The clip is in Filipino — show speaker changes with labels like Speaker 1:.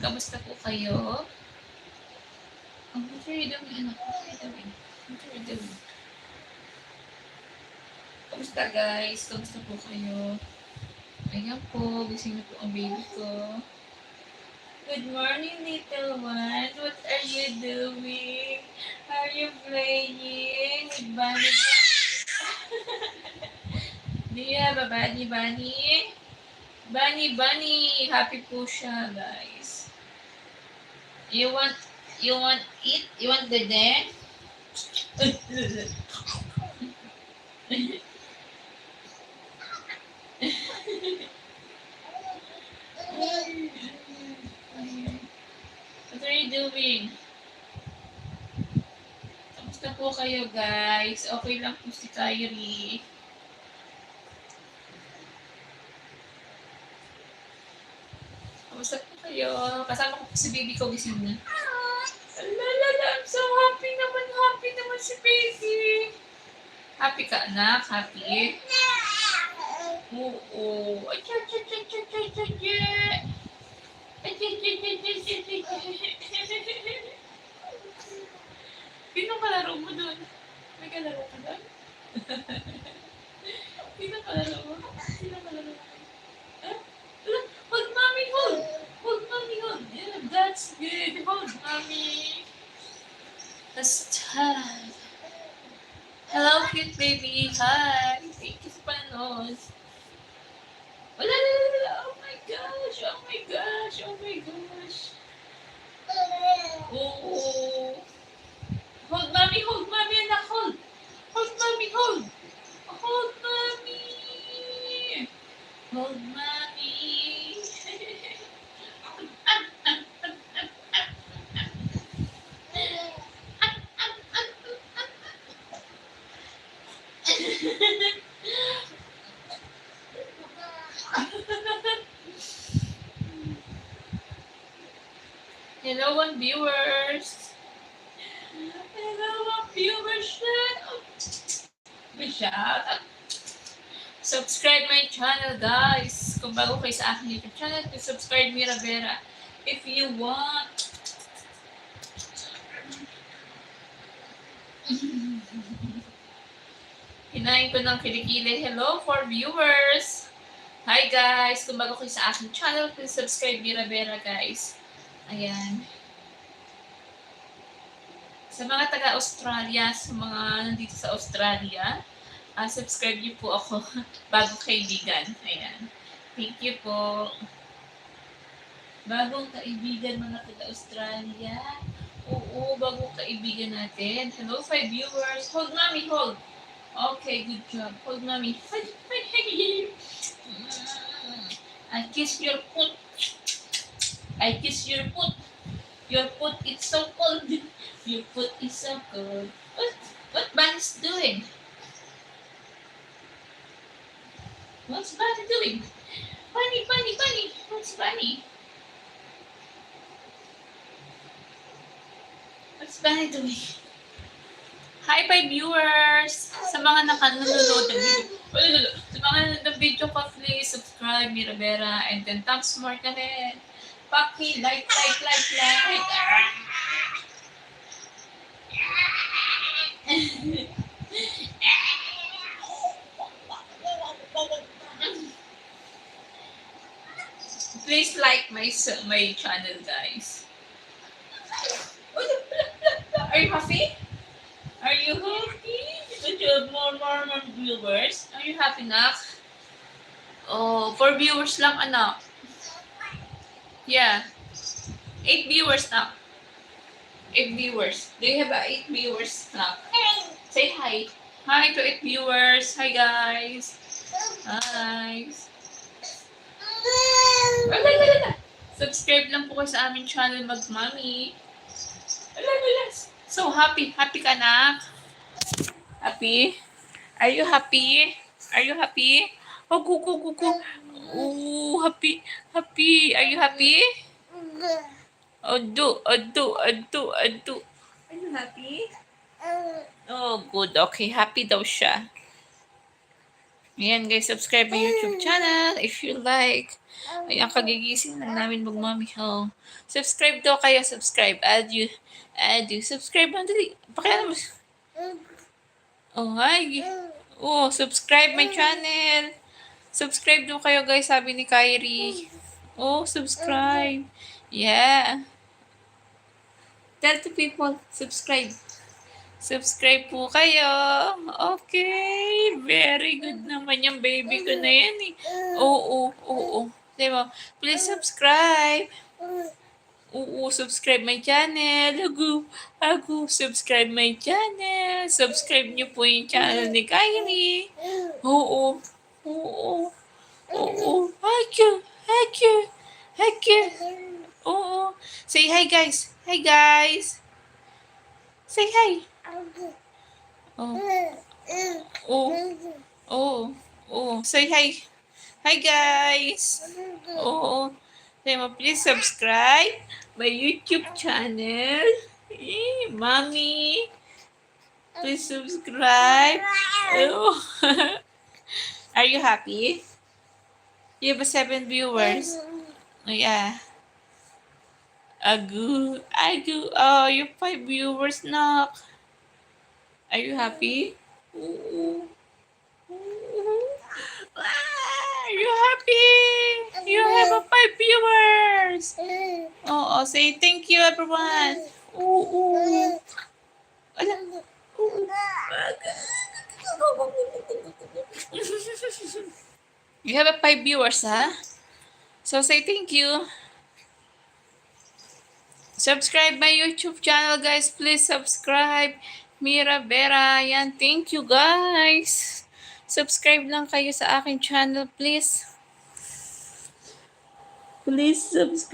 Speaker 1: Kamusta po kayo? Oh, what are you doing, anak? What are you doing? Kamusta guys? Kamusta po kayo? Ayan po, gising na po ang baby ko. Good morning, little one. What are you doing? Are you playing with Bunny Do you have a bunny bunny? Bunny bunny! Happy po siya, guys. You want, you want it? You want the dance? What are you doing? Kamusta po kayo, guys? Okay lang po si Kyrie. Kamusta po kayo? Kasama ko si baby ko gising na. Alalala, I'm so happy naman. Happy naman si baby. Happy ka, anak? Happy? Oo. Ay, cha, cha, cha, cha, cha, cha, cha. Ay, cha, cha, cha, cha, cha, cha. Sino kalaro mo doon? May kalaro ka doon? Sino kalaro mo? That's good. Hold mommy. That's time. Hello, cute baby. Hi. Thank you sa panood. Wala, Hello, one viewers. Hello, one viewers. Out. Subscribe my channel, guys. Kung bago kayo sa aking YouTube channel, please subscribe Mira Vera. If you want. Hinahin ko ng kilikili. Hello for viewers. Hi guys! Kung bago kayo sa aking channel, please subscribe Mira Vera, guys. Ayan. Sa mga taga-Australia, sa mga nandito sa Australia, ah, subscribe niyo po ako bago kaibigan. Ayan. Thank you po. Bagong kaibigan mga taga-Australia. Oo, bagong kaibigan natin. Hello, five viewers. Hold, mommy, hold. Okay, good job. Hold, mommy. I kiss your foot. I kiss your foot. Your foot is so cold. Your foot is so cold. What? What Bunny's doing? What's Bunny doing? Bunny, Bunny, Bunny. What's Bunny? What's Bunny doing? Hi, bye viewers! Sa mga nakanonood ng video, mga ng video ko, please subscribe, Mirabera, and then thumbs more ka rin. Paki, like, like, like, like. Please like my my channel, guys. Are you happy? Are you happy? You have more, more, more viewers. Are you happy, nak? Oh, for viewers lang, anak. Yeah. Eight viewers now. Eight viewers. Do you have uh, eight viewers now? Say hi. Hi to eight viewers. Hi guys. Hi. Wala, wala, wala. Subscribe lang po kayo sa aming channel Magmami. Wala, wala. So happy. Happy ka na? Happy? Are you happy? Are you happy? Oh, go, go, go, go. Oh, happy. Happy. Are you happy? Ado, ado, ado, ado. Are you happy? Oh, good. Okay, happy daw siya. Ayan guys, subscribe my YouTube channel if you like. Ayan, kagigising lang namin mag-mommy home. Subscribe daw kayo, subscribe. Add you, add you. Subscribe lang, dali. Pakialam mo. Oh, hi. Oh, subscribe my channel. Subscribe daw kayo guys, sabi ni Kyrie. Oh, subscribe. Yeah. Tell to people, subscribe. Subscribe po kayo. Okay. Very good naman yung baby ko na yan eh. Oo, oo, oo. Diba? Please subscribe. Oo, subscribe my channel. Agu, agu, subscribe my channel. Subscribe niyo po yung channel ni Kylie. Oo, oo, oo. You, thank you. Oo. Say hi guys. Hi guys. Say hi. Oh, oh, oh, oh. Say hi. Hi guys. Oo. Mo, please subscribe my YouTube channel. Eh, mommy. Please subscribe. Oh. Are you happy? You have seven viewers. Oh, yeah. Agu. Agu. Oh, you five viewers na. Are you happy? Oo. Viewers. Oo, say thank you everyone. Oo. Ala. Oo. You have a five viewers, ha? So say thank you. Subscribe my YouTube channel, guys. Please subscribe. Mira Vera. Yan. Thank you, guys. Subscribe lang kayo sa aking channel, please. Please subscribe.